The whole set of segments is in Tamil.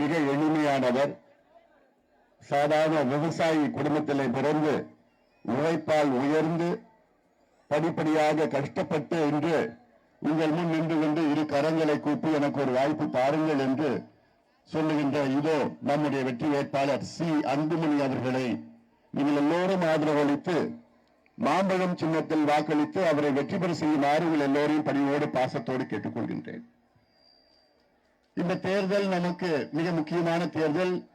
மிக எளிமையானவர். சாதாரண விவசாயி குடும்பத்தில் பிறந்து உழைப்பால் உயர்ந்து படிப்படியாக கஷ்டப்பட்டு என்று உங்கள் முன் நின்று கொண்டு இரு கரங்களை கூப்பி எனக்கு ஒரு வாய்ப்பு பாருங்கள் என்று சொல்லுகின்ற இதோ நம்முடைய வெற்றி வேட்பாளர் சி. அன்புமணி அவர்களை நீங்கள் எல்லோரும் ஆதரவளித்து மாம்பழம் சின்னத்தில் வாக்களித்து அவரை வெற்றி பெற செய்யுமாறு உங்கள் எல்லோரையும் பணியோடு பாசத்தோடு கேட்டுக்கொள்கின்றேன். இந்த தேர்தல் நமக்கு மிக முக்கியமான தேர்தல்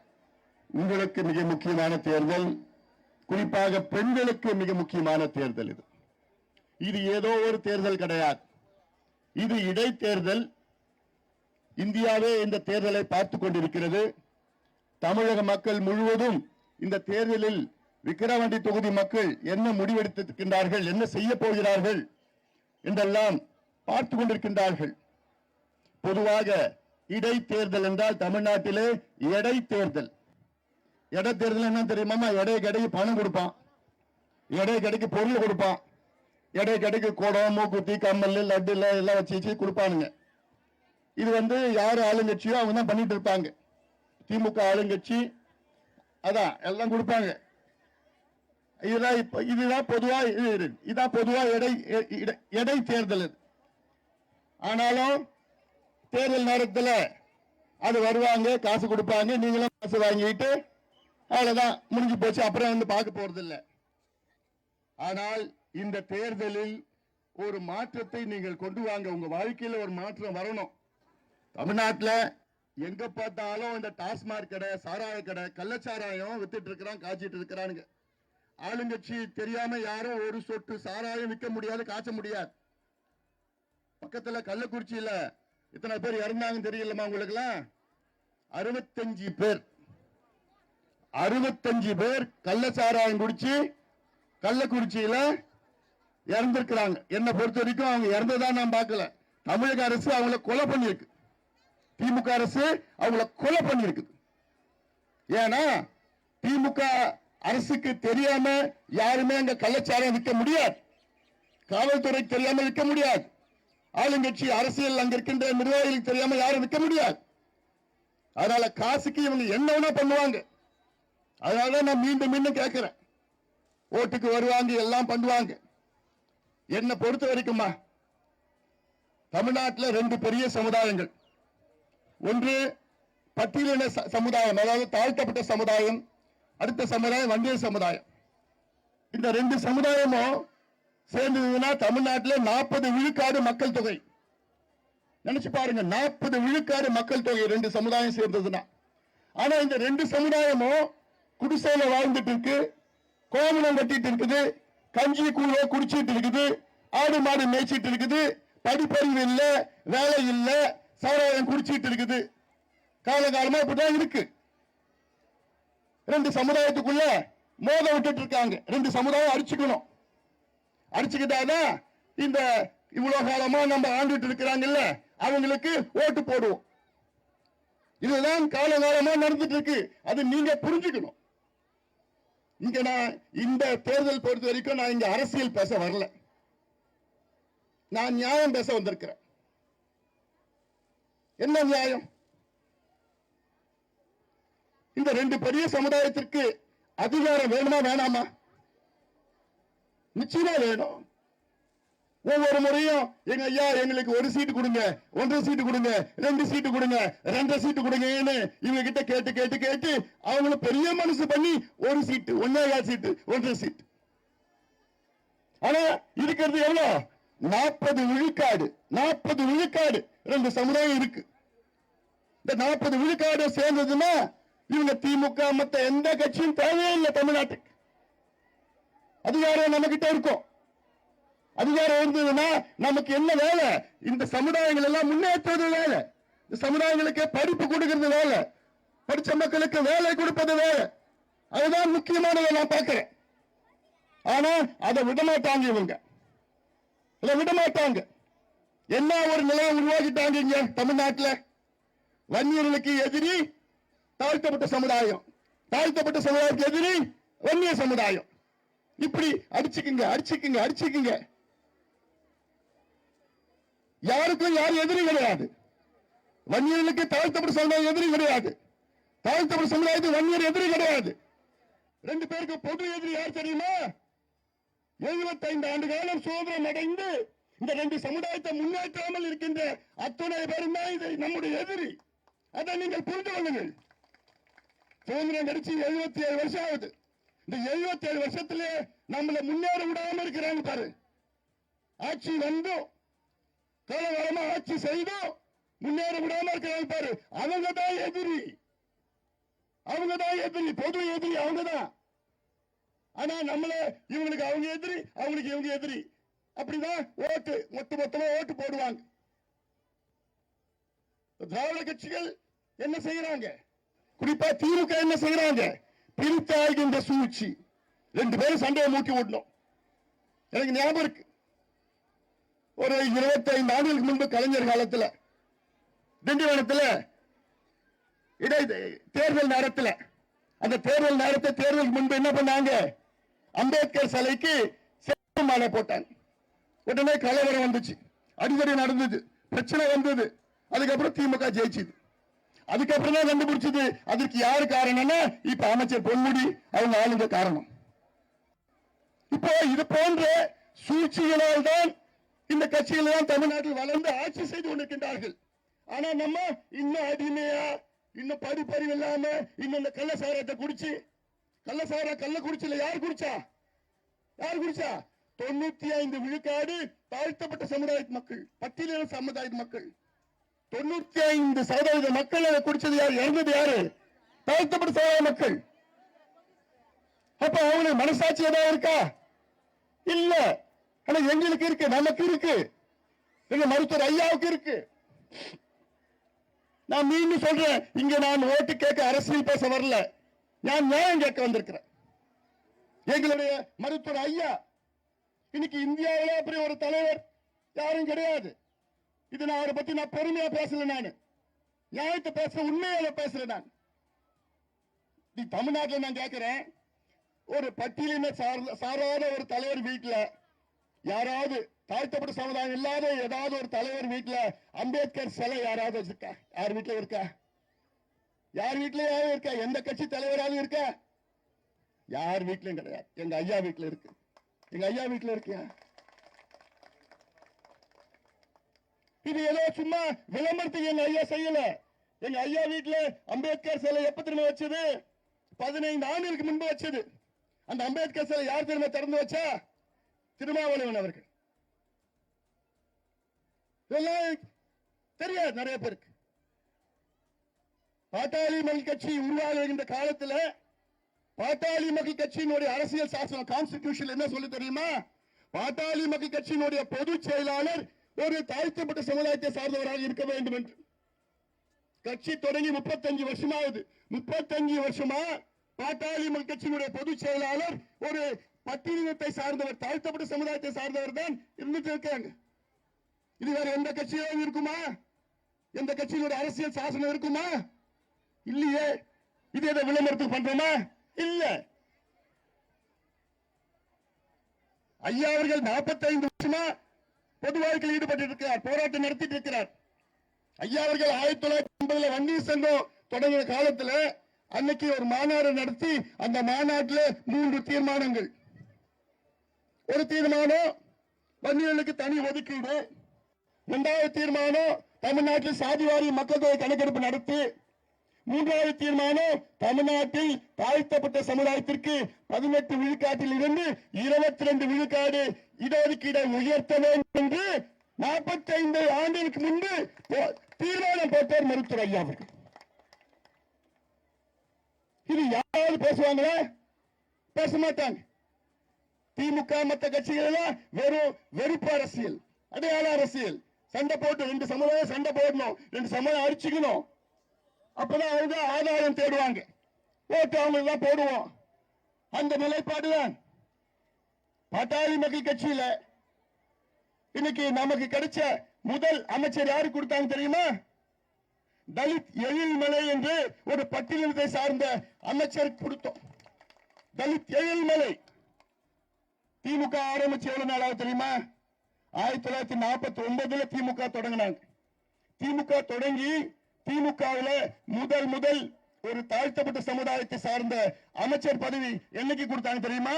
உங்களுக்கு மிக முக்கியமான தேர்தல் குறிப்பாக பெண்களுக்கு மிக முக்கியமான தேர்தல் இது. இது ஏதோ ஒரு தேர்தல் கிடையாது. இது இடைத்தேர்தல். இந்தியாவே இந்த தேர்தலை பார்த்துக் கொண்டிருக்கிறது. தமிழக மக்கள் முழுவதும் இந்த தேர்தலில் விக்கிரவாண்டி தொகுதி மக்கள் என்ன முடிவெடுத்திருக்கின்றார்கள் என்ன செய்ய போகிறார்கள் என்றெல்லாம் பார்த்து கொண்டிருக்கின்றார்கள். பொதுவாக இடைத்தேர்தல் என்றால் தமிழ்நாட்டிலே எடை தேர்தல் எடை தேர்தல் என்ன தெரியுமா? எடை கடைக்கு பணம் கொடுப்பான். எடை கடைக்கு பொருள் கொடுப்பான். எடை கடைக்கு குடம் மூக்குத்தி கம்மல் லட்டு எல்லாம் வச்சு வச்சு கொடுப்பானுங்க. இது வந்து யார் ஆளுங்கட்சியோ அவங்க தான் பண்ணிட்டு இருப்பாங்க. திமுக ஆளுங்கட்சி அதான் எல்லாம் கொடுப்பாங்க. இதுதான் இப்போ இதுதான் பொதுவா இது இதுதான் பொதுவா எடை எடை- தேர்தல் ஆனாலும் தேர்தல் நேரத்தில் அது வருவாங்க காசு கொடுப்பாங்க நீங்களும் காசு வாங்கிட்டு அவ்வளோதான் முடிஞ்சு போச்சு. அப்புறம் வந்து பார்க்க போறதில்ல. ஆனால் இந்த தேர்தலில் ஒரு மாற்றத்தை நீங்கள் கொண்டு வாங்க. உங்க வாழ்க்கையில் ஒரு மாற்றம் வரணும். தமிழ்நாட்டில் எங்க பார்த்தாலும் இந்த டாஸ்மாக் கடை சாராய கடை கள்ளச்சாராயம் வித்துட்டு இருக்கிறான் காய்ச்சிட்டு இருக்கிறானுங்க. ஆளுங்கட்சி தெரியாம யாரும் ஒரு சொட்டு சாராயம் விற்க முடியாது காய்ச்ச முடியாது. பக்கத்துல கள்ளக்குறிச்சியில இத்தனை பேர் இறந்தாங்கன்னு தெரியலமா உங்களுக்குலாம் அறுபத்தஞ்சு பேர். அறுபத்தஞ்சு பேர் கள்ளச்சாராயம் குடிச்சு கள்ளக்குறிச்சியில இறந்திருக்கிறாங்க. என்னை பொறுத்த வரைக்கும் அவங்க இறந்ததா நான் பார்க்கல. தமிழக அரசு அவங்கள கொலை பண்ணியிருக்கு. திமுக அரசு அவங்கள கொலை பண்ணிருக்கு ஏன்னா திமுக அரசுக்கு தெரியாம யாருமே அங்க கள்ளச்சாரம் விற்க முடியாது. காவல்துறை தெரியாம விற்க முடியாது. ஆளுங்கட்சி அரசியல் அங்க இருக்கின்ற நிர்வாகிகளுக்கு தெரியாம யாரும் விற்க முடியாது. அதனால காசுக்கு இவங்க என்ன வேணா பண்ணுவாங்க. அதனால நான் மீண்டும் மீண்டும் கேட்கிறேன். ஓட்டுக்கு வருவாங்க எல்லாம் பண்ணுவாங்க. என்ன பொறுத்த வரைக்குமா தமிழ்நாட்டில் ரெண்டு பெரிய சமுதாயங்கள். ஒன்று பட்டியலின ச- சமுதாயம் அதாவது தாழ்த்தப்பட்ட சமுதாயம் அடுத்த சமுதாயம் வண்டிய சமுதாயம். இந்த ரெண்டு சமுதாயமும் சேர்ந்ததுன்னா தமிழ்நாட்டில் நாற்பது விழுக்காடு மக்கள் தொகை. நினைச்சு பாருங்க நாற்பது விழுக்காடு மக்கள் தொகை ரெண்டு சமுதாயம் சேர்ந்ததுன்னா. ஆனா இந்த ரெண்டு சமுதாயமும் குடிசையில வாழ்ந்துட்டு இருக்கு கோமணம் கட்டிட்டு இருக்குது கஞ்சி கூழ குடிச்சிட்டு இருக்குது ஆடு மாடு மேய்ச்சிட்டு இருக்குது படிப்பறிவு இல்ல வேலை இல்ல சவராயம் குடிச்சிட்டு இருக்குது. காலகாலமா இப்படிதான் இருக்கு. ரெண்டு சமுதாயத்துக்குள்ள மோத விட்டுட்டு இருக்காங்க. ரெண்டு சமுதாயம் அடிச்சுக்கணும் அடிச்சுக்கிட்டாதான் இந்த இவ்வளவு காலமா நம்ம ஆண்டுட்டு இருக்கிறாங்கல்ல அவங்களுக்கு ஓட்டு போடுவோம். இதுதான் காலகாலமா நடந்துட்டு இருக்கு. அது நீங்க புரிஞ்சுக்கணும். இங்க நான் இந்த தேர்தல் பொறுத்த வரைக்கும் நான் இங்க அரசியல் பேச வரல. நான் நியாயம் பேச வந்திருக்கிறேன். என்ன நியாயம்? இந்த ரெண்டு பெரிய சமுதாயத்திற்கு அதிகாரம் வேணுமா வேணாமா? நிச்சயமா வேணும். ஒவ்வொரு முறையும் எங்க ஐயா எங்களுக்கு ஒரு சீட்டு கொடுங்க ஒன்றரை சீட்டு கொடுங்க ரெண்டு சீட்டு கொடுங்க ரெண்டரை சீட்டு கொடுங்கன்னு இவங்க கிட்ட கேட்டு கேட்டு கேட்டு அவங்கள பெரிய மனசு பண்ணி ஒரு சீட்டு ஒன்னே சீட்டு ஒன்றரை சீட்டு ஆனா இருக்கிறது எவ்வளவு நாற்பது விழுக்காடு நாற்பது விழுக்காடு ரெண்டு சமுதாயம் இருக்கு. இந்த நாற்பது விழுக்காடு சேர்ந்ததுன்னா இவங்க திமுக மத்த எந்த கட்சியும் தேவையே இல்லை தமிழ்நாட்டுக்கு. அதிகாரம் நம்ம கிட்ட இருக்கும். அதிகாரம் இருந்ததுன்னா நமக்கு என்ன வேலை? இந்த சமுதாயங்கள் எல்லாம் முன்னேற்றுவது வேலை. இந்த சமுதாயங்களுக்கு படிப்பு கொடுக்கிறது வேலை. படிச்ச மக்களுக்கு வேலை கொடுப்பது வேலை. அதுதான் முக்கியமானதை நான் பார்க்கிறேன். ஆனா அதை விடமாட்டாங்க இவங்க. இதை விடமாட்டாங்க. என்ன ஒரு நிலையை உருவாக்கிட்டாங்க இங்க தமிழ்நாட்டில்? வன்னியர்களுக்கு எதிரி தாழ்த்தப்பட்ட சமுதாயம். தாழ்த்தப்பட்ட சமுதாயத்துக்கு எதிரி வன்னிய சமுதாயம். இப்படி அடிச்சுக்குங்க அடிச்சுக்குங்க அடிச்சுக்குங்க. யாருக்கும் யாரும் எதிரி கிடையாது. வன்னியர்களுக்கு தாழ்த்தப்பட்ட சமுதாயம் எதிரி கிடையாது. தாழ்த்தப்பட்ட சமுதாயத்துக்கு வன்னியர் எதிரி கிடையாது. ரெண்டு பேருக்கு பொது எதிரி யார் தெரியுமா? 75 ஆண்டு காலம் சுதந்திரம் அடைந்து இந்த ரெண்டு சமுதாயத்தை முன்னேற்றாமல் இருக்கின்ற அத்துணை பேரும் தான் இது நம்முடைய எதிரி. அதை நீங்கள் புரிந்து கொள்ளுங்கள். சுதந்திரம் கடிச்சு எழுபத்தி ஏழு வருஷம் ஆகுது. இந்த 77 ஏழு வருஷத்திலே நம்மள முன்னேற விடாம இருக்கிறாங்க பாரு. ஆட்சி வந்தும் காலகாலமா ஆட்சி செய்தும் முன்னேற விடாம இருக்கிறாங்க பாரு. அவங்க தான் எதிரி. அவங்க தான் எதிரி. பொது எதிரி அவங்க தான் ஆனா நம்மள இவங்களுக்கு அவங்க எதிரி அவங்களுக்கு இவங்க எதிரி. அப்படிதான் ஓட்டு மொத்த மொத்தமா ஓட்டு போடுவாங்க. திராவிட கட்சிகள் என்ன செய்யறாங்க? குறிப்பா திமுக என்ன செய்யறாங்க? பிரித்தாள்கின்ற சூழ்ச்சி. ரெண்டு பேரும் சண்டையை மூட்டி விடணும் எனக்கு ஞாபகம் இருக்கு. ஒரு 25 ஆண்டுகளுக்கு முன்பு கலைஞர் காலத்துல திண்டிவனத்துல இடை தேர்தல் நேரத்தில் அந்த தேர்தல் நேரத்தை தேர்தலுக்கு முன்பு என்ன பண்ணாங்க? அம்பேத்கர் சிலைக்கு செப்பு மாலை போட்டாங்க. உடனே கலவரம் வந்துச்சு. அடிதடி நடந்தது. பிரச்சனை வந்தது. அதுக்கப்புறம் திமுக ஜெயிச்சுது. அதுக்கப்புறம் தான் கண்டுபிடிச்சது. அதற்கு யாரு காரணம்னா இப்ப அமைச்சர் பொன்முடி அவங்க ஆளுங்க காரணம். இப்போ இது போன்ற சூழ்ச்சிகளால் தான் இந்த கட்சிகள் தான் தமிழ்நாட்டில் வளர்ந்து ஆட்சி செய்து கொண்டிருக்கின்றார்கள். ஆனா நம்ம இன்னும் அடிமையா இன்னும் படிப்பறிவு இல்லாம இன்னும் இந்த கள்ளசாரத்தை குடிச்சு கள்ளசார கள்ள குடிச்சில யார் குடிச்சா? யார் குடிச்சா? தொண்ணூத்தி ஐந்து விழுக்காடு தாழ்த்தப்பட்ட சமுதாய மக்கள் பட்டியலின சமுதாய மக்கள். தொண்ணூத்தி ஐந்து சதவீத மக்கள் அதை குடிச்சது யார்? இறந்தது யாரு? தாழ்த்தப்பட்ட சதவீத மக்கள். அப்ப அவங்களுக்கு மனசாட்சி ஏதாவது இருக்கா? இல்ல. ஆனா எங்களுக்கு இருக்கு நமக்கு இருக்கு. எங்க மருத்துவர் ஐயாவுக்கு இருக்கு. நான் மீண்டும் சொல்றேன் இங்க நான் ஓட்டு கேட்க அரசியல் பேச வரல. நான் நியாயம் கேட்க வந்திருக்கிறேன். எங்களுடைய மருத்துவர் ஐயா இன்னைக்கு இந்தியாவில அப்படி ஒரு தலைவர் யாரும் கிடையாது. இது நான் அவரை பத்தி நான் பெருமையா பேசல நானு. நியாயத்தை பேசுற உண்மையால பேசுறேன் நான். நீ தமிழ்நாட்டில் நான் கேட்கிறேன் ஒரு பட்டியலின சாராத ஒரு தலைவர் வீட்டில் யாராவது தாழ்த்தப்பட்ட சமுதாயம் இல்லாத ஏதாவது ஒரு தலைவர் வீட்டில் அம்பேத்கர் சிலை யாராவது வச்சிருக்கா? யார் வீட்டில் இருக்கா? யார் வீட்லயாவது இருக்கா? எந்த கட்சி தலைவராவது இருக்கா? யார் வீட்லயும் கிடையாது. எங்க ஐயா வீட்டில் இருக்கு. எங்க ஐயா வீட்டில் இருக்கியா? இது ஏதோ சும்மா விளம்பரத்துக்கு எங்க ஐயா செய்யல. எங்க ஐயா வீட்டுல அம்பேத்கர் சிலை எப்ப திரும்ப வச்சது? பதினைந்து ஆண்டுகளுக்கு முன்பு வச்சது. அந்த அம்பேத்கர் சிலை யார் திரும்ப திறந்து வச்சா? திருமாவளவன் அவர்கள். இதெல்லாம் தெரியாது நிறைய பேருக்கு. பாட்டாளி மக்கள் கட்சி உருவாகின்ற காலத்துல பாட்டாளி மக்கள் கட்சியினுடைய அரசியல் சாசனம் கான்ஸ்டிடியூஷன் என்ன சொல்லி தெரியுமா? பாட்டாளி மக்கள் கட்சியினுடைய பொதுச் செயலாளர் ஒரு தாழ்த்தப்பட்ட சமுதாயத்தை சார்ந்தவராக இருக்க வேண்டும் என்று. கட்சி தொடங்கி முப்பத்தஞ்சு வருஷமாவது. முப்பத்தஞ்சு வருஷமா பாட்டாளி கட்சியினுடைய பொதுச் செயலாளர் ஒரு பட்டியலினத்தை சார்ந்தவர் தாழ்த்தப்பட்ட சமுதாயத்தை சார்ந்தவர் தான் இருந்துட்டு இருக்காங்க இது வேற எந்த கட்சியிலும் இருக்குமா? எந்த கட்சியினுடைய அரசியல் சாசனம் இருக்குமா? இல்லையே. இது எதை விளம்பரத்துக்கு பண்றோமா? இல்ல. ஐயா அவர்கள் 45 வருஷமா பொது வாழ்க்கையில் ஈடுபட்டு இருக்கிறார் போராட்டம் நடத்திட்டு இருக்கிறார் ஐயா அவர்கள் ஆயிரத்தி தொள்ளாயிரத்தி ஐம்பதுல வன்னியர் சங்கம் தொடங்கிய காலத்துல அன்னைக்கு ஒரு மாநாடு நடத்தி அந்த மாநாட்டில் மூன்று தீர்மானங்கள். ஒரு தீர்மானம் வன்னியர்களுக்கு தனி ஒதுக்கீடு. இரண்டாவது தீர்மானம் தமிழ்நாட்டில் சாதிவாரி மக்கள் தொகை கணக்கெடுப்பு நடத்தி. மூன்றாவது தீர்மானம் தமிழ்நாட்டில் தாழ்த்தப்பட்ட சமுதாயத்திற்கு பதினெட்டு விழுக்காட்டில் இருந்து இருபத்தி ரெண்டு விழுக்காடு இடஒதுக்கீடை உயர்த்த வேண்டும் என்று நாற்பத்தி ஐந்து ஆண்டுகளுக்கு முன்பு தீர்மானம் போட்டார் மருத்துவர் ஐயா அவர்கள். இது யாராவது பேசுவாங்களா? பேச மாட்டாங்க. திமுக மத்த கட்சிகள் எல்லாம் வெறும் வெறுப்பு அரசியல் அடையாள அரசியல். சண்டை போட்டு ரெண்டு சமுதாயம் சண்டை போடணும் ரெண்டு சமுதாயம் அடிச்சுக்கணும். அப்பதான் அவங்க ஆதாயம் தேடுவாங்க. ஓட்டு அவங்களுக்கு தான் போடுவோம். அந்த நிலைப்பாடுதான். பாட்டாளி மக்கள் கட்சியில இன்னைக்கு நமக்கு கிடைச்ச முதல் அமைச்சர் யாரு கொடுத்தாங்க தெரியுமா? தலித் எழில்மலை என்று ஒரு பட்டியலத்தை சார்ந்த அமைச்சர் கொடுத்தோம். தலித் எழில்மலை. திமுக ஆரம்பிச்சு எவ்வளவு நாள் தெரியுமா? ஆயிரத்தி தொள்ளாயிரத்தி நாற்பத்தி ஒன்பதுல திமுக தொடங்கினாங்க. திமுக தொடங்கி திமுகவில் முதல் முதல் ஒரு தாழ்த்தப்பட்ட சமுதாயத்தை சார்ந்த அமைச்சர் பதவி என்னைக்கு கொடுத்தாங்க தெரியுமா?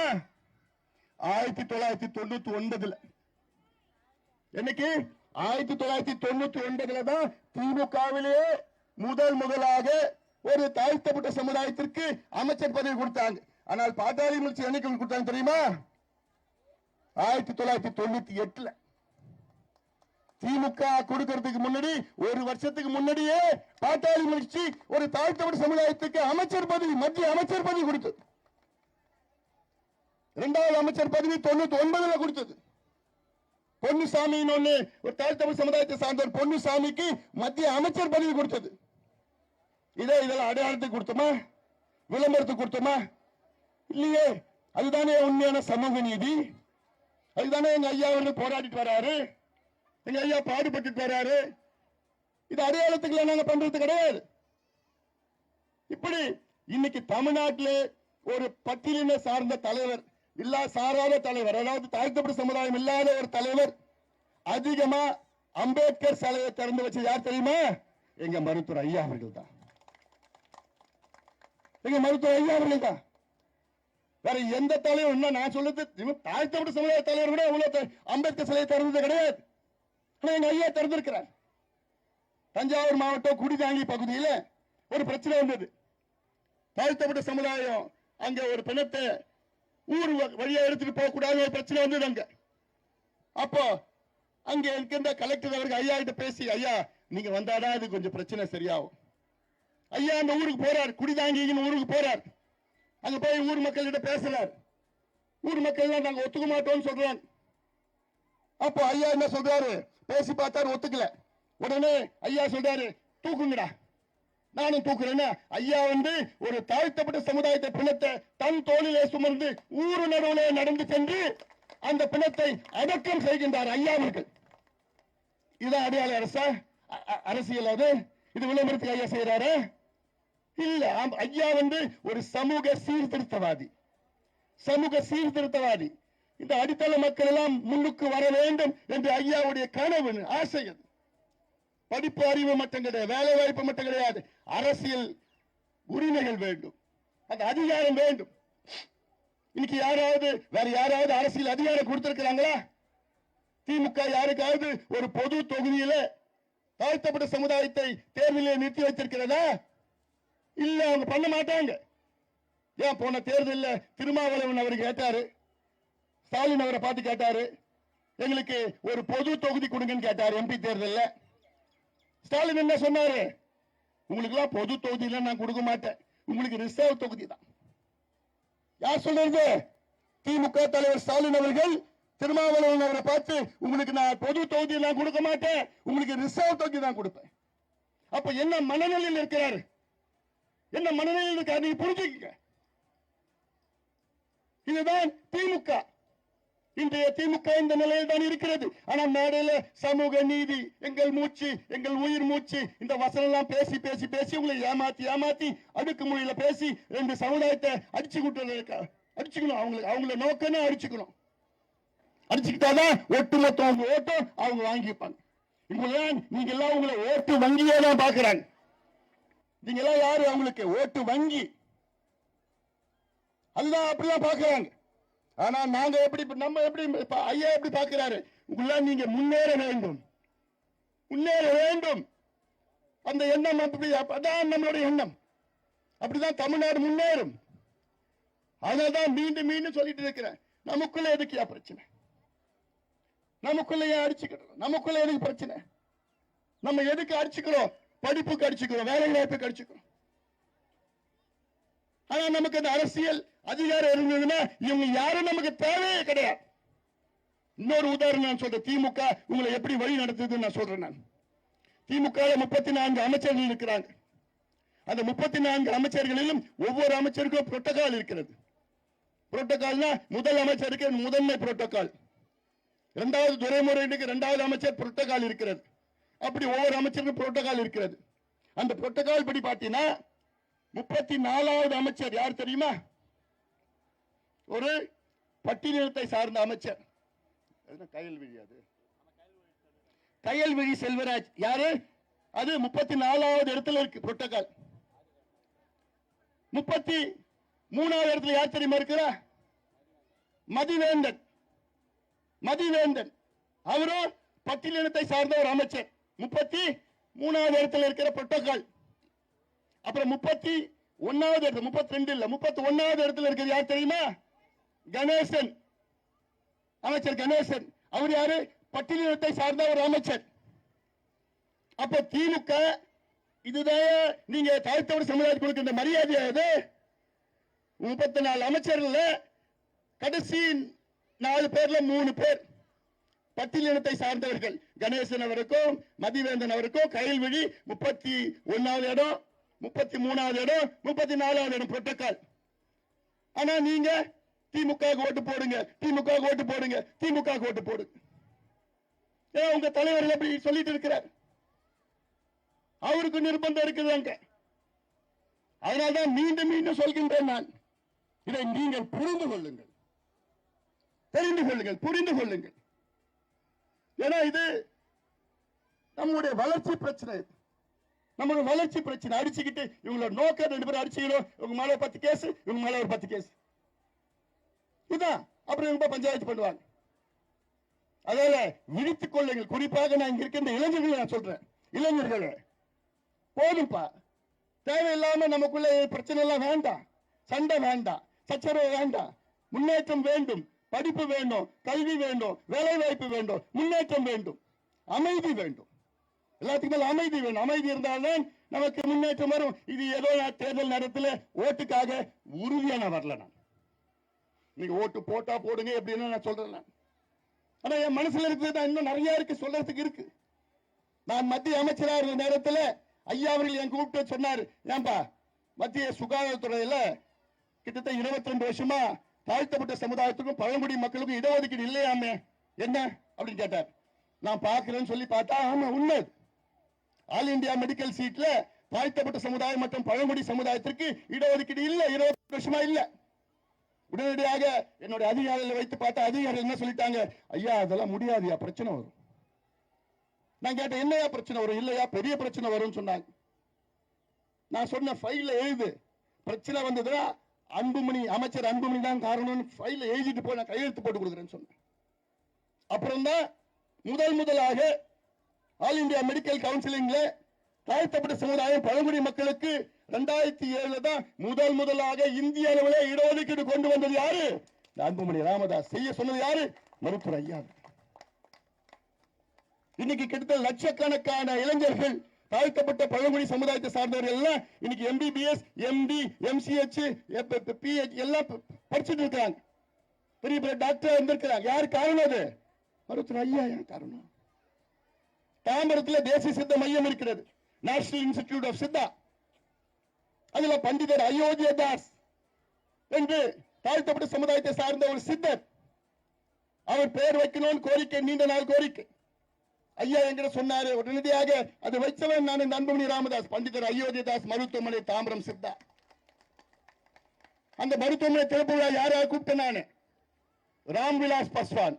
ஆயிரத்தி தொள்ளாயிரத்தி தொண்ணூத்தி ஒன்பதுல. என்னைக்கு? ஆயிரத்தி தொள்ளாயிரத்தி தொண்ணூத்தி ஒன்பதுல தான் திமுகவிலேயே முதல் முதலாக ஒரு தாழ்த்தப்பட்ட சமுதாயத்திற்கு அமைச்சர் பதவி கொடுத்தாங்க. ஆனால் பாட்டாளி முயற்சி என்னைக்கு கொடுத்தாங்க தெரியுமா? ஆயிரத்தி தொள்ளாயிரத்தி தொண்ணூத்தி எட்டுல. திமுக கொடுக்கறதுக்கு முன்னாடி ஒரு வருஷத்துக்கு முன்னாடியே பாட்டாளி முயற்சி ஒரு தாழ்த்தப்பட்ட சமுதாயத்துக்கு அமைச்சர் பதவி மத்திய அமைச்சர் பதவி கொடுத்தது. இரண்டாவது அமைச்சர் பதவி தொண்ணூத்தி ஒன்பதுல கொடுத்தது. பொன்னுசாமின்னு ஒண்ணு ஒரு தாழ்த்தமிழ் சமுதாயத்தை சார்ந்த பொன்னுசாமிக்கு மத்திய அமைச்சர் பதவி கொடுத்தது. இதே இதெல்லாம் அடையாளத்துக்கு கொடுத்தோமா? விளம்பரத்துக்கு கொடுத்தோமா? இல்லையே அதுதானே உண்மையான சமூக நீதி. அதுதானே எங்க ஐயா வந்து போராடிட்டு வராரு. எங்க ஐயா பாடுபட்டு வராரு. இது அடையாளத்துக்கு நாங்க பண்றது கிடையாது. இப்படி இன்னைக்கு தமிழ்நாட்டிலே ஒரு பட்டியலின சார்ந்த தலைவர் இல்லா சாராத தலைவர் அதாவது தாழ்த்தப்பட்ட சமுதாயம் இல்லாத ஒரு தலைவர் அதிகமா அம்பேத்கர் சிலையை திறந்து வச்சது யார் தெரியுமா? எங்க மருத்துவர் ஐயா அவர்கள் தான் எங்க மருத்துவர் ஐயா அவர்கள் தான் வேற எந்த தலைவர் என்ன நான் சொல்றது இவன் தாழ்த்தப்பட்ட சமுதாய தலைவர் கூட அவ்வளவு அம்பேத்கர் சிலையை திறந்தது கிடையாது. ஆனா எங்க ஐயா திறந்திருக்கிறார். தஞ்சாவூர் மாவட்டம் குடிதாங்கி பகுதியில ஒரு பிரச்சனை வந்தது. தாழ்த்தப்பட்ட சமுதாயம் அங்க ஒரு பிணத்தை ஊர் வ- வழியா எடுத்துட்டு போகக்கூடாது ஒரு பிரச்சனை வந்தது அங்க. அப்போ அங்க இருக்கின்ற கலெக்டர் அவருக்கு ஐயா கிட்ட பேசி ஐயா நீங்க வந்தாதான் அது கொஞ்சம் பிரச்சனை சரியாகும். ஐயா அந்த ஊருக்கு போறார் குடிதாங்கின்னு ஊருக்கு போறார். அங்க போய் ஊர் மக்கள் கிட்ட பேசுறார். ஊர் மக்கள் தான் நாங்க ஒத்துக்க மாட்டோம்னு சொல்றாங்க. அப்போ ஐயா என்ன சொல்றாரு? பேசி பார்த்தாரு ஒத்துக்கல. உடனே ஐயா சொல்றாரு தூக்குங்கடா. நானும் தூக்குறேன்னு ஐயா வந்து ஒரு தாழ்த்தப்பட்ட சமுதாயத்தை பிணத்தை தன் தோளிலே சுமர்ந்து ஊரு நடுவிலே நடந்து சென்று அந்த பிணத்தை அடக்கம் செய்கின்றார் ஐயா அவர்கள். இதுதான் அடையாள அரசா? அ- அரசியல் அது? இது விளம்பரத்துக்கு ஐயா செய்யறாரு இல்ல ஐயா வந்து ஒரு சமூக சீர்திருத்தவாதி. சமூக சீர்திருத்தவாதி. இந்த அடித்தள மக்கள் எல்லாம் முன்னுக்கு வர வேண்டும் என்று ஐயாவுடைய கனவு ஆசை அது. படிப்பு அறிவு மட்டும் கிடையாது வேலை வாய்ப்பு மட்டும் கிடையாது. அரசியல் உரிமைகள் வேண்டும். அந்த அதிகாரம் வேண்டும். இன்னைக்கு யாராவது வேற யாராவது அரசியல் அதிகாரம் கொடுத்திருக்கிறாங்களா? திமுக யாருக்காவது ஒரு பொது தொகுதியில தாழ்த்தப்பட்ட சமுதாயத்தை தேர்தலில் நிறுத்தி வைத்திருக்கிறதா? இல்ல அவங்க பண்ண மாட்டாங்க. ஏன் போன தேர்தலில் திருமாவளவன் அவர் கேட்டாரு ஸ்டாலின் அவரை பார்த்து கேட்டாரு எங்களுக்கு ஒரு பொது தொகுதி கொடுங்கன்னு கேட்டார் எம்பி தேர்தலில். ஸ்டாலின் என்ன சொன்னாரு? உங்களுக்கு எல்லாம் பொது தொகுதியில நான் கொடுக்க மாட்டேன். உங்களுக்கு ரிசர்வ் தொகுதி தான் யார் சொல்றது? திமுக தலைவர் ஸ்டாலின் அவர்கள் திருமாவளவன் அவரை பார்த்து உங்களுக்கு நான் பொது தொகுதி நான் கொடுக்க மாட்டேன். உங்களுக்கு ரிசர்வ் தொகுதி தான் கொடுப்பேன். அப்ப என்ன மனநிலையில் இருக்கிறாரு? என்ன மனநிலையில் இருக்காரு? நீங்க புரிஞ்சுக்கங்க. இதுதான் திமுக. இன்றைய திமுக இந்த நிலையில் தான் இருக்கிறது. ஆனா மேடையில சமூக நீதி எங்கள் மூச்சு எங்கள் உயிர் மூச்சு இந்த வசனம் எல்லாம் பேசி பேசி பேசி உங்களை ஏமாத்தி ஏமாத்தி அடுக்கு மொழியில பேசி ரெண்டு சமுதாயத்தை அடிச்சு விட்டு அடிச்சுக்கணும். அவங்களுக்கு அவங்கள நோக்கமே அடிச்சுக்கணும். அடிச்சுக்கிட்டாதான் ஒட்டுமொத்த அவங்க ஓட்டம் அவங்க வாங்கிப்பாங்க. இவங்களாம் நீங்க எல்லாம் உங்களை ஓட்டு வங்கியே தான் பாக்குறாங்க நீங்க எல்லாம் யாரு? அவங்களுக்கு ஓட்டு வங்கி. அதுதான் அப்படிதான் பாக்குறாங்க ஆனா நாங்க எப்படி நம்ம எப்படி இப்ப ஐயா எப்படி பாக்குறாரு உங்கள நீங்க முன்னேற வேண்டும். முன்னேற வேண்டும். அந்த எண்ணம் அப்படி அதான் நம்மளுடைய எண்ணம். அப்படிதான் தமிழ்நாடு முன்னேறும். அதனால்தான் மீண்டும் மீண்டும் சொல்லிட்டு இருக்கிறேன். நமக்குள்ள எதுக்குயா பிரச்சனை? நமக்குள்ள ஏன் அடிச்சுக்கிறோம் நமக்குள்ள எதுக்கு பிரச்சனை? நம்ம எதுக்கு அடிச்சுக்கிறோம்? படிப்புக்கு அடிச்சுக்கிறோம். வேலை வாய்ப்புக்கு அடிச்சுக்கிறோம். ஆனா நமக்கு அந்த அரசியல் அதிகாரம் இருந்ததுன்னா இவங்க யாரும் நமக்கு தேவையே கிடையாது. இன்னொரு உதாரணம் நான் சொல்றேன். திமுக உங்களை எப்படி வழி நடத்துதுன்னு நான் சொல்றேன் நான். திமுக முப்பத்தி நான்கு அமைச்சர்கள் இருக்கிறாங்க. அந்த முப்பத்தி நான்கு அமைச்சர்களிலும் ஒவ்வொரு அமைச்சருக்கும் புரோட்டோகால் இருக்கிறது. புரோட்டோகால்னா முதல் அமைச்சருக்கு முதன்மை புரோட்டோகால் இரண்டாவது துறைமுறைக்கு இரண்டாவது அமைச்சர் புரோட்டோகால் இருக்கிறது. அப்படி ஒவ்வொரு அமைச்சருக்கும் புரோட்டோகால் இருக்கிறது. அந்த புரோட்டோகால் படி பார்த்தீங்கன்னா முப்பத்தி நாலாவது அமைச்சர் யார் தெரியுமா? ஒரு பட்டியலத்தை சார்ந்த அமைச்சர். கயல்விழி அது? கயல்விழி செல்வராஜ். யாரு? அது முப்பத்தி நாலாவது இடத்துல இருக்கு புரோட்டோகால். முப்பத்தி மூணாவது இடத்துல யார் தெரியுமா இருக்கிறா? மதிவேந்தன். மதிவேந்தன். அவரும் பட்டியலினத்தை சார்ந்த ஒரு அமைச்சர். முப்பத்தி மூணாவது இடத்துல இருக்கிற புரோட்டோகால். அப்புறம் முப்பத்தி ஒன்னாவது இடத்துல முப்பத்தி ரெண்டு இல்ல முப்பத்தி ஒன்னாவது இடத்துல இருக்கிறது யார் தெரியுமா? கணேசன். அமைச்சர் கணேசன். அவர் யாரு? பட்டியலினத்தை சார்ந்த ஒரு அமைச்சர். அப்ப திமுக இதுதான் நீங்க தாழ்த்தவர் சமுதாயத்துக்கு கொடுக்கின்ற மரியாதை அது முப்பத்தி நாலு அமைச்சர்ல கடைசி நாலு பேர்ல மூணு பேர். பட்டியலினத்தை சார்ந்தவர்கள். கணேசன் அவருக்கும் மதிவேந்தன் அவருக்கும் கைல்விழி முப்பத்தி ஒன்னாவது இடம் முப்பத்தி மூணாவது இடம் முப்பத்தி நாலாவது இடம் புரோட்டோகால் ஆனா நீங்க திமுக ஓட்டு போடுங்க திமுக ஓட்டு போடுங்க திமுக ஓட்டு போடுங்க ஏன் உங்க தலைவர் அப்படி சொல்லிட்டு இருக்கிறார்? அவருக்கு நிர்பந்தம் இருக்குது அங்க. அதனால்தான் மீண்டும் மீண்டும் சொல்கின்றேன் நான். இதை நீங்கள் புரிந்து கொள்ளுங்கள். தெரிந்து கொள்ளுங்கள் புரிந்து கொள்ளுங்கள். ஏன்னா இது நம்முடைய வளர்ச்சி பிரச்சனை. நம்மளுடைய வளர்ச்சி பிரச்சனை. அடிச்சுக்கிட்டு இவங்களோட நோக்கம் ரெண்டு பேரும் அடிச்சுக்கணும் இவங்க மேல ஒரு பத்து கேஸ் இவங்க மேல ஒரு பத்து கேஸ் இதுதான். அப்புறம் இவங்க பஞ்சாயத்து பண்ணுவாங்க. அதனால விழித்துக் கொள்ளுங்கள். குறிப்பாக நான் இங்க இருக்கின்ற இளைஞர்களை நான் சொல்றேன். இளைஞர்களே போதும்பா. தேவையில்லாம நமக்குள்ள பிரச்சனை எல்லாம் வேண்டாம். சண்டை வேண்டாம். சச்சரவு வேண்டாம். முன்னேற்றம் வேண்டும். படிப்பு வேண்டும். கல்வி வேண்டும். வேலை வாய்ப்பு வேண்டும். முன்னேற்றம் வேண்டும். அமைதி வேண்டும். எல்லாத்துக்குமே மேல அமைதி வேண்டும் அமைதி இருந்தால்தான் நமக்கு முன்னேற்றம் வரும். இது ஏதோ தேர்தல் நேரத்தில் ஓட்டுக்காக உறுதியான வரல நான். நீங்க ஓட்டு போட்டா போடுங்க எப்படின்னு நான் சொல்றேன் ஆனா என் மனசுல இருக்கிறது இன்னும் நிறைய இருக்கு சொல்றதுக்கு இருக்கு. நான் மத்திய அமைச்சரா இருந்த நேரத்துல ஐயா அவர்கள் என் கூப்பிட்டு சொன்னாரு ஏன்பா மத்திய சுகாதாரத்துறையில கிட்டத்தட்ட இருபத்தி ரெண்டு வருஷமா தாழ்த்தப்பட்ட சமுதாயத்துக்கும் பழங்குடி மக்களுக்கும் இடஒதுக்கீடு இல்லையாமே என்ன அப்படின்னு கேட்டார். நான் பார்க்கிறேன்னு சொல்லி பார்த்தா ஆமா உண்மை ஆல் இந்தியா மெடிக்கல் சீட்ல தாழ்த்தப்பட்ட சமுதாயம் மற்றும் பழங்குடி சமுதாயத்திற்கு இடஒதுக்கீடு இல்ல இருபத்தி வருஷமா இல்ல. உடனடியாக என்னுடைய அதிகாரிகளை வைத்து பார்த்த அதிகாரிகள் என்ன சொல்லிட்டாங்க? ஐயா அதெல்லாம் முடியாதுயா பிரச்சனை வரும். நான் கேட்டேன் என்னையா பிரச்சனை வரும்? இல்லையா பெரிய பிரச்சனை வரும்னு சொன்னாங்க. நான் சொன்ன ஃபைல எழுது. பிரச்சனை வந்ததுன்னா அன்புமணி அமைச்சர் அன்புமணி தான் காரணம்னு ஃபைல எழுதிட்டு போய் நான் கையெழுத்து போட்டு கொடுக்குறேன்னு சொன்னேன். அப்புறம் தான் முதல் முதலாக ஆல் இந்தியா மெடிக்கல் கவுன்சிலிங்ல தாழ்த்தப்பட்ட சமுதாயம் பழங்குடி மக்களுக்கு ரெண்டாயிரத்தி ஏழுல தான் முதல் முதலாக இந்திய அளவில் இடஒதுக்கீடு கொண்டு வந்தது யாரு? அன்புமணி ராமதாஸ். செய்ய சொன்னது யாரு? மருத்துவர் ஐயா. இன்னைக்கு கிட்டத்தட்ட லட்சக்கணக்கான இளைஞர்கள் தாழ்த்தப்பட்ட பழங்குடி சமுதாயத்தை சார்ந்தவர்கள் எல்லாம் இன்னைக்கு எம்பிபிஎஸ் எம்பி எம்சிஹெச் பிஹெச் எல்லாம் படிச்சுட்டு இருக்காங்க பெரிய பெரிய டாக்டர் இருந்திருக்கிறாங்க. யார் காரணம் அது? மருத்துவர் ஐயா ஏன் காரணம்? தாம்பரத்தில் தேசிய சித்த மையம் இருக்கிறது. நேஷனல் இன்ஸ்டிடியூட் ஆஃப் சித்தா அதுல பண்டிதர் அயோத்திய தாஸ் என்று தாழ்த்தப்பட்ட சமுதாயத்தை சார்ந்த ஒரு சித்தர். அவர் பெயர் வைக்கணும்னு கோரிக்கை நீண்ட நாள் கோரிக்கை. ஐயா என்கிட்ட சொன்னாரு உடனடியாக அது வைச்சவன் நான் இந்த அன்புமணி ராமதாஸ் பண்டிதர் அயோத்தியதாஸ் மருத்துவமனை தாம்பரம் சித்தா. அந்த மருத்துவமனை திறப்பு விழா யார் கூப்பிட்டேன் நானு? ராம்விலாஸ் பாஸ்வான்.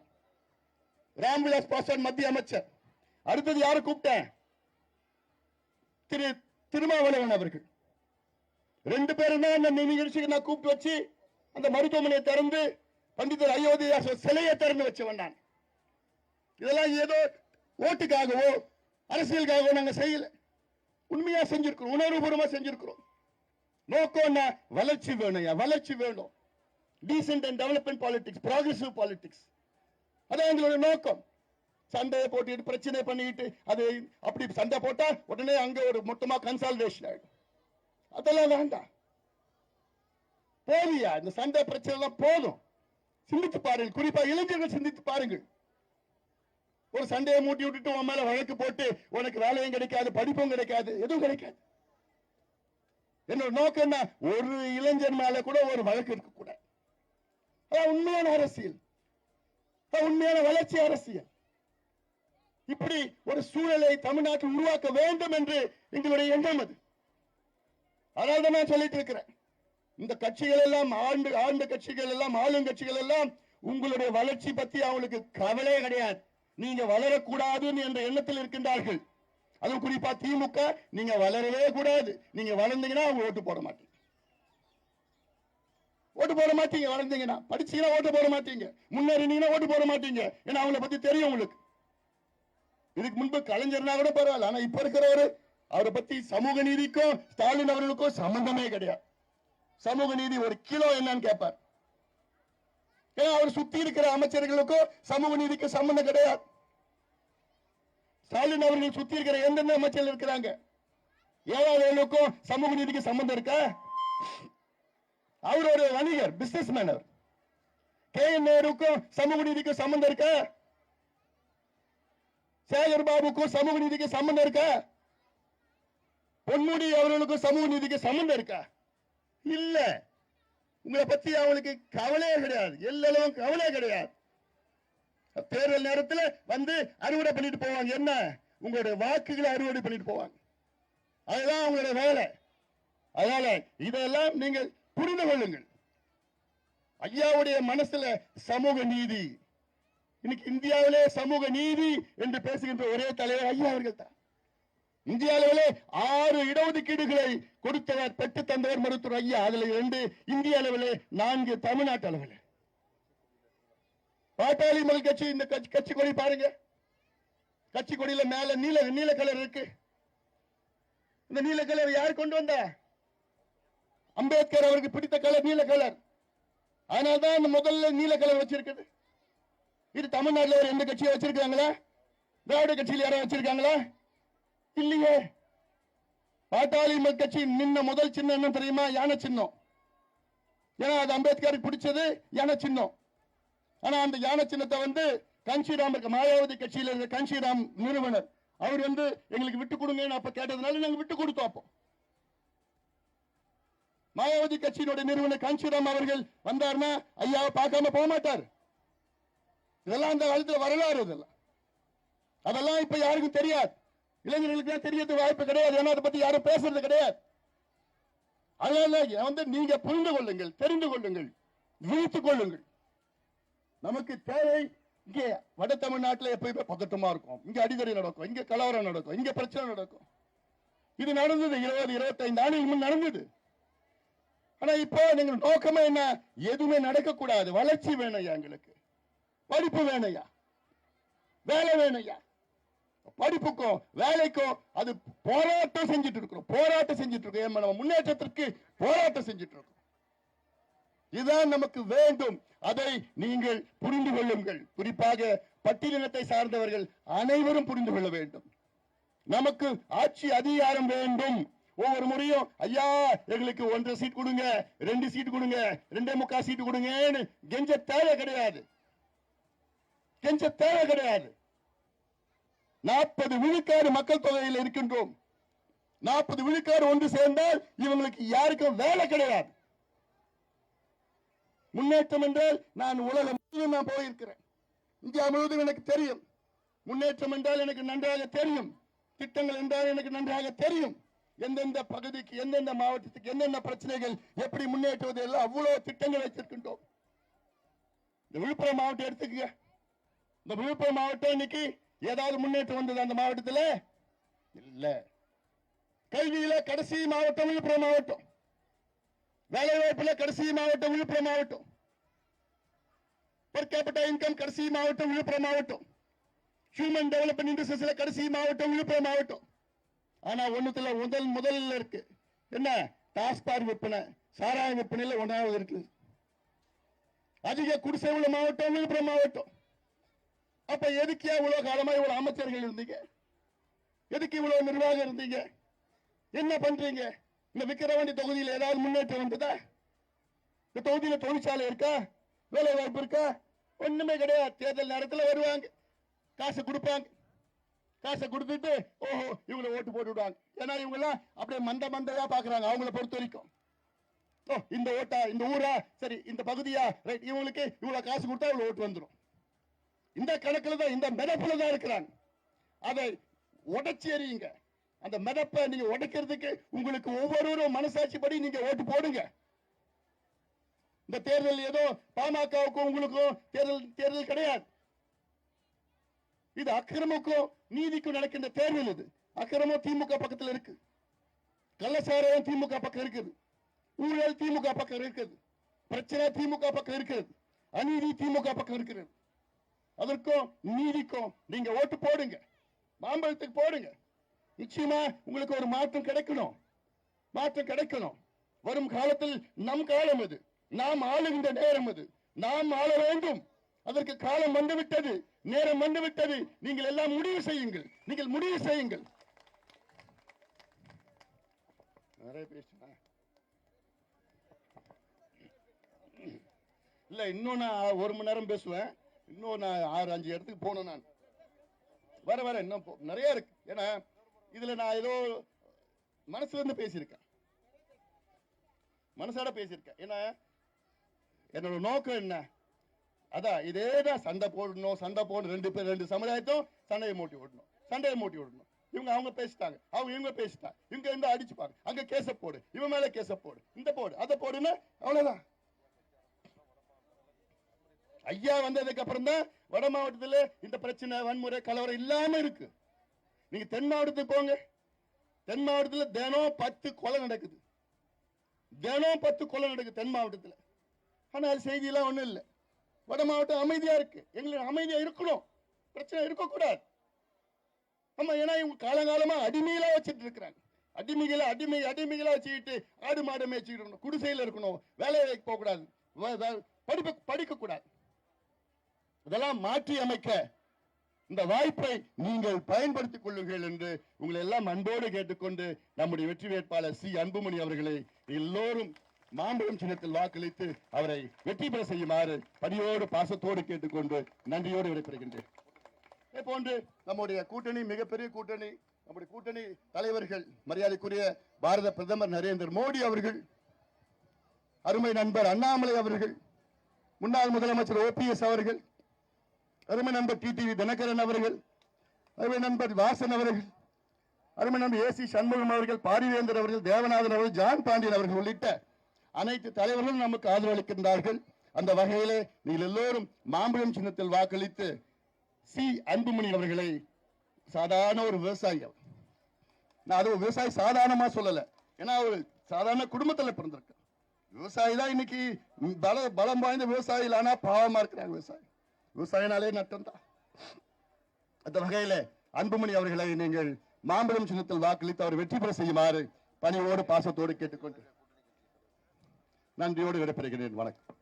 ராம்விலாஸ் பாஸ்வான் மத்திய அமைச்சர். அடுத்தது யாரை கூப்பிட்டேன்? திரு திருமாவளவன் அவர்கள். ரெண்டு பேரும் தான் அந்த நிகழ்ச்சிக்கு நான் கூப்பிட்டு வச்சு அந்த மருத்துவமனையை திறந்து பண்டிதர் அயோத்தியாஸ் சிலையை திறந்து வச்சவன் நான் இதெல்லாம் ஏதோ ஓட்டுக்காகவோ அரசியலுக்காகவோ நாங்கள் செய்யல. உண்மையா செஞ்சிருக்கிறோம் உணர்வுபூர்வமா செஞ்சிருக்கிறோம். நோக்கம் என்ன வளர்ச்சி வேணும் வளர்ச்சி வேணும். Decent and development politics progressive politics அதான் எங்களோட நோக்கம். சண்டையை போட்டுக்கிட்டு பிரச்சனை பண்ணிட்டு அது அப்படி சண்டை போட்டா உடனே அங்க ஒரு மொத்தமா கன்சால்டேஷன் ஆயிடும். அதெல்லாம் வேண்டாம். போதியா இந்த சண்டை பிரச்சனை எல்லாம் போதும். சிந்தித்து பாருங்கள். குறிப்பா இளைஞர்கள் சிந்தித்து பாருங்கள். ஒரு சண்டையை மூட்டி விட்டுட்டு உன் மேல வழக்கு போட்டு உனக்கு வேலையும் கிடைக்காது படிப்பும் கிடைக்காது எதுவும் கிடைக்காது. என்னோட நோக்கம் என்ன? ஒரு இளைஞர் மேல கூட ஒரு வழக்கு இருக்க கூட உண்மையான அரசியல். உண்மையான வளர்ச்சி அரசியல். இப்படி ஒரு சூழலை தமிழ்நாட்டில் உருவாக்க வேண்டும் என்று எங்களுடைய எண்ணம் அது. அதனால தான் நான் சொல்லிட்டு இருக்கிறேன். இந்த கட்சிகள் எல்லாம் ஆண்டு ஆண்டு கட்சிகள் எல்லாம் ஆளும் கட்சிகள் எல்லாம் உங்களுடைய வளர்ச்சி பத்தி அவங்களுக்கு கவலையே கிடையாது. நீங்க வளரக்கூடாதுன்னு என்ற எண்ணத்தில் இருக்கின்றார்கள். அதுவும் குறிப்பா திமுக நீங்க வளரவே கூடாது. நீங்க வளர்ந்தீங்கன்னா அவங்க ஓட்டு போட மாட்டீங்க. ஓட்டு போட மாட்டீங்க வளர்ந்தீங்கன்னா. படிச்சீங்கன்னா ஓட்டு போட மாட்டீங்க. முன்னேறினீங்கன்னா ஓட்டு போட மாட்டீங்க. ஏன்னா அவங்கள பத்தி தெரியும் உங்களுக்கு. இதுக்கு முன்பு கலைஞர்னா கூட பரவாயில்ல. ஆனா இப்ப இருக்கிறவரு அவரை பத்தி சமூக நீதிக்கும் ஸ்டாலின் அவர்களுக்கும் சம்பந்தமே கிடையாது. சமூக நீதி ஒரு கிலோ என்னன்னு கேட்பார். ஏன்னா அவர் சுத்தி இருக்கிற அமைச்சர்களுக்கும் சமூக நீதிக்கு சம்பந்தம் கிடையாது. ஸ்டாலின் அவர்கள் சுத்தி இருக்கிற எந்தெந்த அமைச்சர்கள் இருக்கிறாங்க? ஏழாவதுக்கும் சமூக நீதிக்கு சம்பந்தம் இருக்கா? அவர் ஒரு வணிகர் பிசினஸ் மேன் அவர். கே. என். நேருக்கும் சமூக நீதிக்கு சம்பந்தம் இருக்கா? சேகர் பாபுக்கும் சமூக நீதிக்கு சம்பந்தம் இருக்கா? பொன்முடி அவர்களுக்கும் சமூக நீதிக்கு சம்பந்தம் இருக்கா? இல்ல. உங்களை பத்தி அவங்களுக்கு கவலையே கிடையாது. எல்லாம் கவலையே கிடையாது. தேர்தல் நேரத்தில் வந்து அறுவடை பண்ணிட்டு போவாங்க. என்ன? உங்களுடைய வாக்குகளை அறுவடை பண்ணிட்டு போவாங்க. அதுதான் உங்களுடைய வேலை. அதனால இதெல்லாம் நீங்கள் புரிந்து கொள்ளுங்கள். ஐயாவுடைய மனசுல சமூக நீதி. இன்னைக்கு இந்தியாவிலே சமூக நீதி என்று பேசுகின்ற ஒரே தலைவர் ஐயா அவர்கள் தான் இந்திய அளவிலே ஆறு இடஒதுக்கீடுகளை கொடுத்தவர் பெற்று தந்தவர் மருத்துவர் ஐயா. அதுல இரண்டு இந்திய அளவிலே நான்கு தமிழ்நாட்டு அளவில். பாட்டாளி மல் கட்சி இந்த கட்சி கொடி பாருங்க. கட்சி கொடியில மேல நீல நீல கலர் இருக்கு. இந்த நீல கலர் யார் கொண்டு வந்த? அம்பேத்கர் அவருக்கு பிடித்த கலர் நீல கலர். அதனால்தான் முதல்ல நீல கலர் வச்சிருக்குது. இது தமிழ்நாட்டில் எந்த கட்சியும் வச்சிருக்காங்களா திராவிட கட்சியில் யாரும் வச்சிருக்காங்களா? இல்லையே. பாட்டாளி கட்சி நின்ன முதல் சின்னம் என்ன தெரியுமா? யானை சின்னம். ஏன்னா அது அம்பேத்கருக்கு பிடிச்சது யானை சின்னம். ஆனா அந்த யானை சின்னத்தை வந்து கன்சிராம் இருக்க மாயாவதி கட்சியில இருக்க கன்சிராம் நிறுவனர். அவர் வந்து எங்களுக்கு விட்டு கொடுங்கன்னு அப்ப கேட்டதுனால நாங்க விட்டு கொடுத்தோம் அப்போ. மாயாவதி கட்சியினுடைய நிறுவனர் காஞ்சிராம் அவர்கள் வந்தார்னா ஐயாவை பார்க்காம போக மாட்டார். இதெல்லாம் அந்த காலத்துல வரலாறு இதெல்லாம். அதெல்லாம் இப்ப யாருக்கும் தெரியாது. இளைஞர்களுக்கு தெரியறது வாய்ப்பு கிடையாது. ஏன்னா அதை பத்தி யாரும் பேசுறது கிடையாது. அதனால வந்து நீங்க புரிந்து கொள்ளுங்கள் தெரிந்து கொள்ளுங்கள் விழித்துக் கொள்ளுங்கள். நமக்கு தேவை இங்கே வட தமிழ்நாட்டுல எப்பயுமே பதட்டமா இருக்கும். இங்க அடிதடி நடக்கும் இங்க கலவரம் நடக்கும் இங்க பிரச்சனை நடக்கும். இது நடந்தது இருபது இருபத்தைந்து ஆண்டுகள் முன் நடந்தது. ஆனா இப்போ நீங்க நோக்கமா என்ன? எதுவுமே நடக்கக்கூடாது. வளர்ச்சி வேணையா எங்களுக்கு? படிப்பு வேணையா? வேலை வேணையா? படிப்புக்கும் வேலைக்கும் அது போராட்டம் செஞ்சுட்டு இருக்கிறோம் போராட்டம் செஞ்சுட்டு இருக்கோம் நம்ம முன்னேற்றத்திற்கு போராட்டம் செஞ்சுட்டு இருக்கோம் இதுதான் நமக்கு வேண்டும். அதை நீங்கள் புரிந்து கொள்ளுங்கள். குறிப்பாக பட்டியலினத்தை சார்ந்தவர்கள் அனைவரும் புரிந்து கொள்ள வேண்டும். நமக்கு ஆட்சி அதிகாரம் வேண்டும். ஒவ்வொரு முறையும் ஐயா எங்களுக்கு ஒன்றரை சீட் கொடுங்க ரெண்டு சீட் கொடுங்க ரெண்டே முக்கால் சீட் கொடுங்கன்னு கெஞ்ச தேவை கிடையாது. கெஞ்ச தேவை கிடையாது. நாற்பது விழுக்காடு மக்கள் தொகையில் இருக்கின்றோம். நாற்பது விழுக்காடு ஒன்று சேர்ந்தால் இவங்களுக்கு யாருக்கும் வேலை கிடையாது. முன்னேற்றம் என்றால் நான் உலகம் முழுவதும் நான் போயிருக்கிறேன். இந்தியா முழுவதும் எனக்கு தெரியும். முன்னேற்றம் என்றால் எனக்கு நன்றாக தெரியும். திட்டங்கள் என்றால் எனக்கு நன்றாக தெரியும். எந்தெந்த பகுதிக்கு எந்தெந்த மாவட்டத்துக்கு என்னென்ன பிரச்சனைகள் எப்படி முன்னேற்றுவது எல்லாம் அவ்வளவு திட்டங்கள் வச்சிருக்கின்றோம் இந்த விழுப்புரம் மாவட்டம் எடுத்துக்கங்க. இந்த விழுப்புரம் மாவட்டம் இன்னைக்கு ஏதாவது முன்னேற்றம் வந்தது அந்த மாவட்டத்துல? இல்ல. கல்வியில கடைசி மாவட்டம் விழுப்புரம் மாவட்டம். வேலை வாய்ப்புல கடைசி மாவட்டம் விழுப்புரம் மாவட்டம். பர் capita இன்கம் கடைசி மாவட்டம் விழுப்புரம் மாவட்டம். ஹியூமன் டெவலப்மெண்ட் இண்டஸ்ட்ரீஸ்ல கடைசி மாவட்டம் விழுப்புரம் மாவட்டம். ஆனா ஒண்ணுத்துல முதல் முதல்ல இருக்கு. என்ன? டாஸ்பார் விற்பனை சாராய விற்பனையில ஒன்றாவது இருக்கு அதிக குடிசை உள்ள மாவட்டம் விழுப்புரம் மாவட்டம். அப்ப எதுக்கு இவ்வளவு காலமா இவ்வளவு அமைச்சர்கள் இருந்தீங்க? எதுக்கு இவ்வளவு நிர்வாகம் இருந்தீங்க? என்ன பண்றீங்க? இந்த விக்கிரவாண்டி தொகுதியில் ஏதாவது முன்னேற்றம் வந்ததா இந்த தொகுதியில தொழிற்சாலை இருக்கா? வேலை வாய்ப்பு இருக்கா? ஒண்ணுமே கிடையாது. தேர்தல் நேரத்தில் வருவாங்க. காசு கொடுப்பாங்க. காசை கொடுத்துட்டு ஓஹோ இவங்களை ஓட்டு போட்டு விடுவாங்க. ஏன்னா இவங்கெல்லாம் அப்படியே மந்த மந்தையா பாக்குறாங்க. அவங்கள பொறுத்த வரைக்கும். ஓ இந்த ஓட்டா இந்த ஊரா? சரி இந்த பகுதியா? ரைட் இவங்களுக்கு இவ்வளவு காசு கொடுத்தா இவ்வளவு ஓட்டு வந்துடும் இந்த கணக்குல தான் இந்த மிதப்பில் தான் இருக்கிறாங்க அதை உடைச்சி எறியுங்க. அந்த மிதப்பை நீங்க உடைக்கிறதுக்கு உங்களுக்கு ஒவ்வொருவரும் மனசாட்சி படி நீங்க ஓட்டு போடுங்க. இந்த தேர்தல் ஏதோ பாமகவுக்கும் உங்களுக்கும் தேர்தல் தேர்தல் கிடையாது. இது அக்கிரமுக்கும் நீதிக்கும் நடக்கின்ற தேர்தல் இது. அக்கிரமம் திமுக பக்கத்துல இருக்கு. கள்ளசாரம் திமுக பக்கம் இருக்குது. ஊழல் திமுக பக்கம் இருக்குது. பிரச்சனை திமுக பக்கம் இருக்கிறது அநீதி திமுக பக்கம் இருக்கிறது அதற்கும் நீதிக்கும் நீங்க ஓட்டு போடுங்க. மாம்பழத்துக்கு போடுங்க. நிச்சயமா உங்களுக்கு ஒரு மாற்றம் கிடைக்கணும். மாற்றம் கிடைக்கணும். வரும் காலத்தில் நம் காலம் அது. நாம் ஆளுகின்ற நேரம் அது. நாம் ஆள வேண்டும். அதற்கு காலம் வந்துவிட்டது. நேரம் வந்துவிட்டது. நீங்கள் எல்லாம் முடிவு செய்யுங்கள். நீங்கள் முடிவு செய்யுங்கள். நிறைய பேசுனா இல்ல இன்னும் நான் ஒரு மணி நேரம் பேசுவேன். இன்னும் நான் ஆறு அஞ்சு இடத்துக்கு போகணும் நான். வர வர இன்னும் போ- நிறைய இருக்கு. ஏன்னா இதுல நான் ஏதோ மனசுல இருந்து பேசியிருக்கேன். மனசாட பேசியிருக்கேன். ஏன்னா என்னோட நோக்கம் என்ன? அதான் இதே தான் சண்டை போடணும் சண்டை போடணும். ரெண்டு பேர் ரெண்டு சமுதாயத்தும் சண்டையை மூட்டி விடணும். சண்டையை மூட்டி விடணும். இவங்க அவங்க பேசிட்டாங்க. அவங்க இவங்க பேசிட்டாங்க. இவங்க இருந்து அடிச்சுப்பாங்க. அங்க கேச போடு. இவன் மேல கேச போடு. இந்த போடு அதை போடுன்னு அவ்வளவுதான். ஐயா வந்ததுக்கு அப்புறம் தான் வட மாவட்டத்தில் இந்த பிரச்சனை வன்முறை கலவரம் இல்லாம இருக்கு. நீங்க தென் மாவட்டத்துக்கு போங்க. தென் மாவட்டத்தில் தினம் பத்து கொலை நடக்குது. தினம் பத்து கொலை நடக்குது தென் மாவட்டத்தில். ஆனால் அது செய்தியெல்லாம் ஒன்றும் இல்லை. வட மாவட்டம் அமைதியா இருக்கு. எங்களுக்கு அமைதியா இருக்கணும். பிரச்சனை இருக்கக்கூடாது. ஆமா ஏன்னா இவங்க காலங்காலமா அடிமைகளா வச்சுட்டு இருக்கிறாங்க. அடிமைகளை அடிமை அடிமைகளா வச்சுக்கிட்டு ஆடு மாடு மேய்ச்சிக்கிட்டு இருக்கணும். குடிசையில் இருக்கணும். வேலையை போகக்கூடாது. வ- படிப்பு படிக்கக்கூடாது. இதெல்லாம் மாற்றி அமைக்க இந்த வாய்ப்பை நீங்கள் பயன்படுத்திக் கொள்ளுங்கள் என்று உங்களை எல்லாம் அன்போடு கேட்டுக்கொண்டு நம்முடைய வெற்றி வேட்பாளர் சி அன்புமணி அவர்களை எல்லோரும் மாம்பழம் சின்னத்தில் வாக்களித்து அவரை வெற்றி பெற செய்யுமாறு பணியோடு பாசத்தோடு கேட்டுக்கொண்டு நன்றியோடு விடைபெறுகின்றேன். இதே போன்று நம்முடைய கூட்டணி மிகப்பெரிய கூட்டணி நம்முடைய கூட்டணி தலைவர்கள் மரியாதைக்குரிய பாரத பிரதமர் நரேந்திர மோடி அவர்கள் அருமை நண்பர் அண்ணாமலை அவர்கள் முன்னாள் முதலமைச்சர் ஓபிஎஸ் அவர்கள் அருமை நண்பர் டிடிவி தினகரன் அவர்கள் அருமை நண்பர் வாசன் அவர்கள் அருமை நண்பர் ஏசி சண்முகம் அவர்கள் பாரிவேந்தர் அவர்கள் தேவநாதன் அவர்கள் ஜான் பாண்டியன் அவர்கள் உள்ளிட்ட அனைத்து தலைவர்களும் நமக்கு ஆதரவளிக்கின்றார்கள். அந்த வகையிலே நீங்கள் எல்லோரும் மாம்பழம் சின்னத்தில் வாக்களித்து சி அன்புமணி அவர்களை சாதாரண ஒரு விவசாயி அவர். நான் அது ஒரு விவசாயி சாதாரணமாக சொல்லலை. ஏன்னா அவர் சாதாரண குடும்பத்தில் பிறந்திருக்க விவசாயி தான் இன்னைக்கு பல பலம் வாய்ந்த விவசாயிகள் ஆனால் பாவமாக இருக்கிறாங்க விவசாயி. விவசாயினாலே நட்டம் தான் அந்த வகையில அன்புமணி அவர்களை நீங்கள் மாம்பழம் சின்னத்தில் வாக்களித்து அவர் வெற்றி பெற செய்யுமாறு பணியோடு பாசத்தோடு கேட்டுக்கொண்டு நன்றியோடு விடைபெறுகிறேன். வணக்கம்.